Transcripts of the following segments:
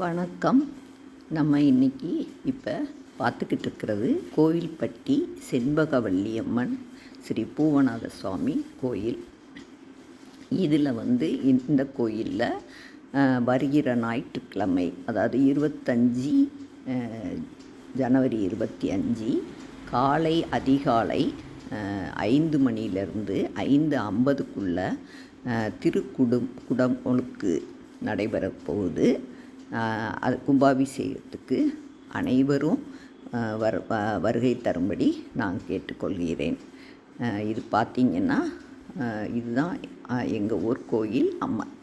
வணக்கம். நம்ம இன்னைக்கு இப்போ பார்த்துக்கிட்டு இருக்கிறது கோவில்பட்டி செண்பகவல்லியம்மன் ஸ்ரீ பூவநாத சுவாமி கோயில். இதில் வந்து இந்த கோயிலில் வருகிற ஞாயிற்றுக்கிழமை அதாவது இருபத்தஞ்சி ஜனவரி இருபத்தி அஞ்சு காலை அதிகாலை ஐந்து மணியிலிருந்து ஐந்து ஐம்பதுக்குள்ளே திருக்குடும் குடமுழுக்கு நடைபெறப்போகுது. அது கும்பாபிஷேகத்துக்கு அனைவரும் வரு வ- வருகை தரும்படி நான் கேட்டுக்கொள்கிறேன். இது பார்த்திங்கன்னா இதுதான் எங்கள் ஊர் கோயில் அம்மன்.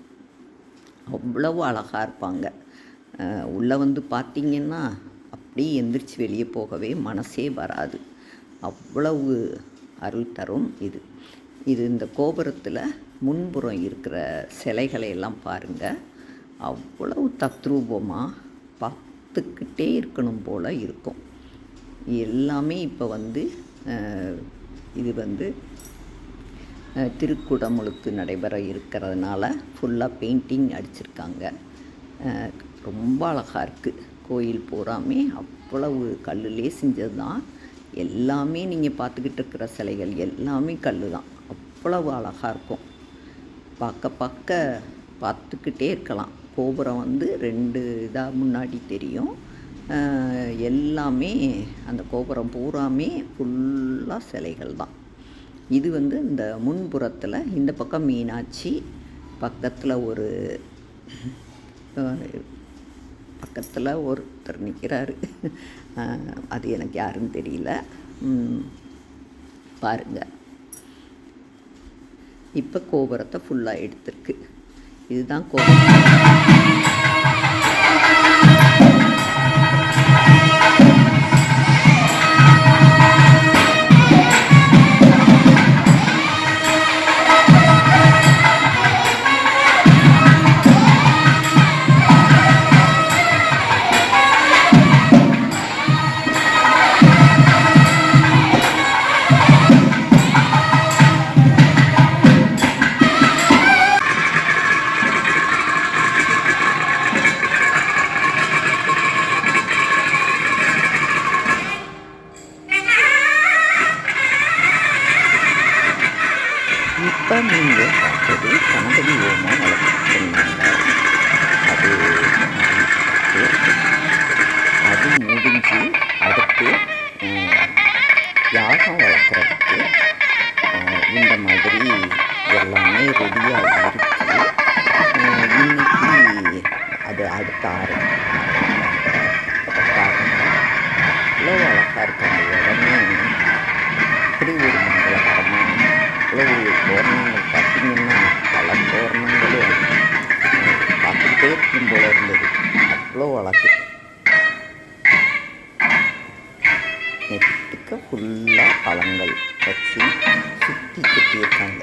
அவ்வளவு அழகாக இருப்பாங்க. உள்ளே வந்து பார்த்திங்கன்னா அப்படியே எந்திரிச்சு வெளியே போகவே மனசே வராது. அவ்வளவு அருள் தரும் இது. இது இந்த கோபுரத்தில் முன்புறம் இருக்கிற சிலைகளை எல்லாம் பாருங்கள் அவ்வளவு தத்ரூபமாக பார்த்துக்கிட்டே இருக்கணும் போல் இருக்கும். எல்லாமே இப்போ வந்து இது வந்து திருக்குடமுழுக்கு நடைபெற இருக்கிறதுனால ஃபுல்லாக பெயிண்டிங் அடிச்சிருக்காங்க. ரொம்ப அழகாக இருக்குது கோயில் பூராமே அவ்வளவு கல்லுலே செஞ்சது தான் எல்லாமே நீங்கள் பார்த்துக்கிட்டு இருக்கிற சிலைகள் எல்லாமே கல் தான் அவ்வளவு அழகாக இருக்கும். பார்க்க பார்க்க பார்த்துக்கிட்டே இருக்கலாம். கோபுரம் வந்து ரெண்டு இதாக முன்னாடி தெரியும். எல்லாமே அந்த கோபுரம் பூராமே ஃபுல்லாக சிலைகள் தான். இது வந்து இந்த முன்புறத்தில் இந்த பக்கம் மீனாட்சி பக்கத்தில் ஒரு பக்கத்தில் ஒருத்தர் நிற்கிறாரு அது எனக்கு யாருன்னு தெரியல. பாருங்கள் இப்போ கோபுரத்தை ஃபுல்லாக எடுத்திருக்கு. இதுதான் கோபுரம் இப்போ நீங்கள் பார்த்தது கணபதி ஓமம் வளர்த்துருந்தாங்க அது அது முடிஞ்சு அடுத்து யாகம் வளர்க்குறதுக்கு இந்த மாதிரி எல்லாமே ரெடியாக இருக்குது இன்னைக்கு அது அடுத்த ஆரம்பிக்கும் அவ்வளோ அழகாக இருக்கும் அவ்வளோ வழக்கு நெட்டுக்க ஃபுல்லாக பழங்கள் வச்சு சுற்றி கட்டியிருக்காங்க